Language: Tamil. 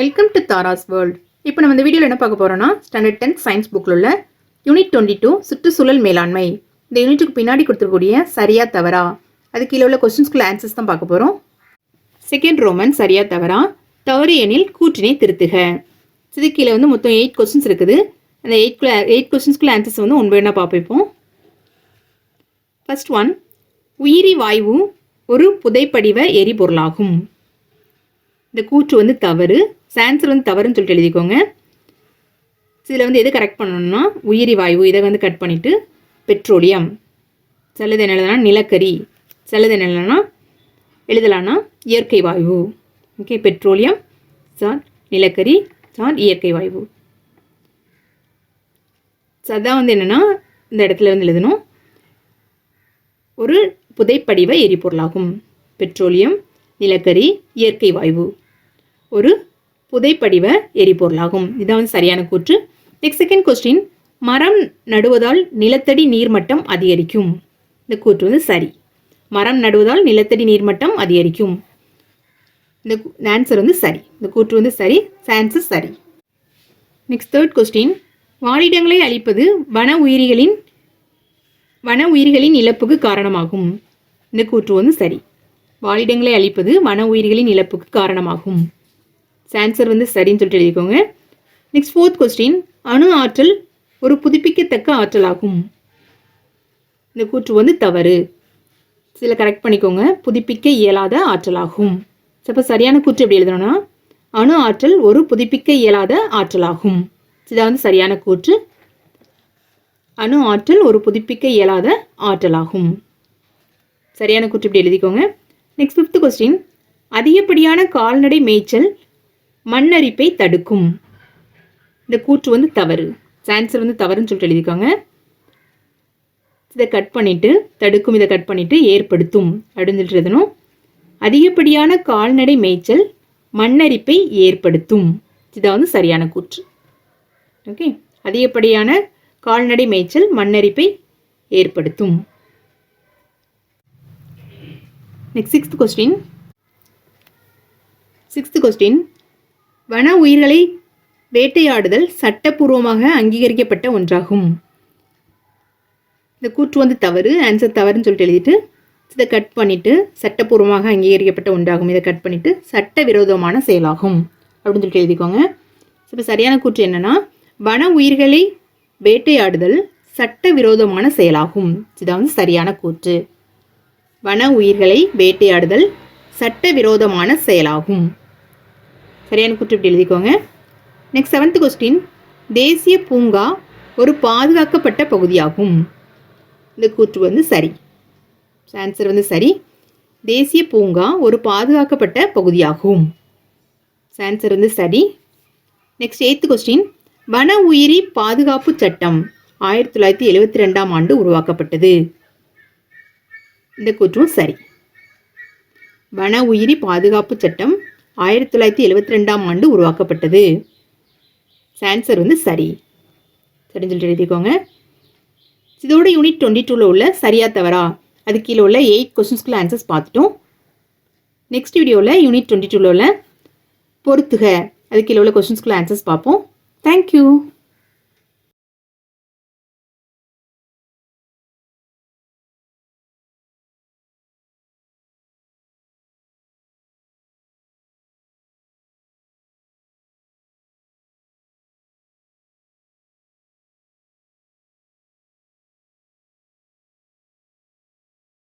வெல்கம் டு தாராஸ் வேர்ல்ட் இப்போ நம்ம இந்த வீடியோவில் என்ன பார்க்க போகிறோம்னா ஸ்டாண்டர்ட் டென்த் சயின்ஸ் புக்கில் உள்ள யூனிட் டுவெண்ட்டி டூ சுற்றுச்சூழல் மேலாண்மை. இந்த யூனிட்டுக்கு பின்னாடி கொடுத்துருக்கூடிய சரியா தவறா? அது கீழே உள்ள கொஸ்டின்ஸ்குள்ள ஆன்சர்ஸ் தான் பார்க்க போகிறோம் செகண்ட் ரோமன் சரியா தவறா? தவறு எனில் கூற்றினை திருத்துக. இது கீழே வந்து மொத்தம் எயிட் கொஸ்டின்ஸ் இருக்குது. அந்த எயிட்குள்ள எயிட் கொஸ்டின்ஸ்குள்ள ஆன்சர்ஸ் வந்து ஒன்று என்ன பார்ப்போம் ஃபர்ஸ்ட் ஒன் உயிரி வாயு ஒரு புதைப்படிவ எரிபொருளாகும். இந்த கூற்று வந்து தவறு. சான்சர் வந்து தவறுன்னு சொல்லிட்டு எழுதிக்கோங்க. இதில் வந்து எது கரெக்ட் பண்ணணும்னா உயிரி வாயு இதை வந்து கட் பண்ணிவிட்டு பெட்ரோலியம் சிலது என்ன எழுதலாம் நிலக்கரி. சிலது என்ன எழுதலான்னா எழுதலாம்னா இயற்கை வாயு. ஓகே பெட்ரோலியம் சார் நிலக்கரி சார் இயற்கை வாயு. ஸோ அதான் வந்து என்னென்னா இந்த இடத்துல வந்து எழுதணும். ஒரு புதைப்படிவ எரிபொருளாகும். பெட்ரோலியம் நிலக்கரி இயற்கை வாயு. ஒரு புதைப்படிவ எரிபொருளாகும். இதான் வந்து சரியான கூற்று. நெக்ஸ்ட் செகண்ட் கொஸ்டின் மரம் நடுவதால் நிலத்தடி நீர்மட்டம் அதிகரிக்கும். இந்த கூற்று வந்து சரி. மரம் நடுவதால் நிலத்தடி நீர்மட்டம் அதிகரிக்கும். இந்த ஆன்சர் வந்து சரி. இந்த கூற்று வந்து சரி. சான்சஸ் சரி. நெக்ஸ்ட் தேர்ட் கொஸ்டின் வாழிடங்களை அழிப்பது வன உயிரிகளின் வன உயிர்களின் இழப்புக்கு காரணமாகும். இந்த கூற்று வந்து சரி. வாழிடங்களை அழிப்பது வன உயிர்களின் இழப்புக்கு காரணமாகும். ஆன்சர் வந்து சரின்னு சொல்லிட்டு எழுதிக்கோங்க. நெக்ஸ்ட் ஃபோர்த் கொஸ்டின் அணு ஆற்றல் ஒரு புதுப்பிக்கத்தக்க ஆற்றலாகும். இந்த கூற்று வந்து தவறு. சில கரெக்ட் பண்ணிக்கோங்க. புதுப்பிக்க இயலாத ஆற்றலாகும். அப்போ சரியான கூற்று எப்படி எழுதணும்னா அணு ஆற்றல் ஒரு புதுப்பிக்க இயலாத ஆற்றலாகும். இதான் வந்து சரியான கூற்று. அணு ஆற்றல் ஒரு புதுப்பிக்க இயலாத ஆற்றலாகும். சரியான கூற்று இப்படி எழுதிக்கோங்க. நெக்ஸ்ட் ஃபிஃப்த் கொஸ்டின் அதிகப்படியான கால்நடை மேய்ச்சல் மண்ணரிப்பை தடுக்கும். இந்த கூற்று வந்து தவறு. ஆன்சர் வந்து தவறுன்னு சொல்லிட்டு எழுதியிருக்காங்க. இதை கட் பண்ணிட்டு தடுக்கும் இதை கட் பண்ணிட்டு ஏற்படுத்தும் அப்படின்னு சொல்லிட்டு எழுதணும். அதிகப்படியான கால்நடை மேய்ச்சல் மண்ணரிப்பை ஏற்படுத்தும். இதான் வந்து சரியான கூற்று. ஓகே அதிகப்படியான கால்நடை மேய்ச்சல் மண்ணரிப்பை ஏற்படுத்தும். Next sixth question sixth question வன உயிர்களை வேட்டையாடுதல் சட்டப்பூர்வமாக அங்கீகரிக்கப்பட்ட ஒன்றாகும். இந்த கூற்று வந்து தவறு ஆன்சர் தவறுன்னு சொல்லிட்டு எழுதிட்டு இதை கட் பண்ணிவிட்டு சட்டப்பூர்வமாக அங்கீகரிக்கப்பட்ட ஒன்றாகும். இதை கட் பண்ணிவிட்டு சட்டவிரோதமான செயலாகும். அப்படின்னு சொல்லிட்டு எழுதிக்கோங்க. இப்போ சரியான கூற்று என்னென்னா வன உயிர்களை வேட்டையாடுதல் சட்ட விரோதமான செயலாகும். இதான் வந்து சரியான கூற்று. வன உயிர்களை வேட்டையாடுதல் சட்ட விரோதமான செயலாகும். சரியான கூற்று இப்படி எழுதிக்கோங்க. நெக்ஸ்ட் செவன்த் கொஸ்டின் தேசிய பூங்கா ஒரு பாதுகாக்கப்பட்ட பகுதியாகும். இந்த கூற்று வந்து சரி. ஆன்சர் வந்து சரி. தேசிய பூங்கா ஒரு பாதுகாக்கப்பட்ட பகுதியாகும். ஆன்சர் வந்து சரி. நெக்ஸ்ட் எய்த் கொஸ்டின் வன உயிரி பாதுகாப்பு சட்டம் ஆயிரத்தி தொள்ளாயிரத்தி எழுபத்தி ரெண்டாம் ஆண்டு உருவாக்கப்பட்டது. இந்த கூற்றும் சரி. வன உயிரி பாதுகாப்பு சட்டம் ஆயிரத்தி தொள்ளாயிரத்தி எழுபத்தி ரெண்டாம் ஆண்டு உருவாக்கப்பட்டது. ஆன்சர் வந்து சரி. சரின்னு சொல்லிட்டு எழுதிக்கோங்க. இதோட யூனிட் டுவெண்ட்டி டூவில் உள்ள சரியா தவறா? அது கீழே உள்ள எயிட் கொஸ்டின்ஸ்க்குள்ள ஆன்சர்ஸ் பார்த்துட்டோம். நெக்ஸ்ட் வீடியோவில் யூனிட் டுவெண்ட்டி டூவில் உள்ள பொறுத்துக. அது கீழே உள்ள கொஸ்டின்ஸ்குள்ள ஆன்சர்ஸ் பார்ப்போம். தேங்க்யூ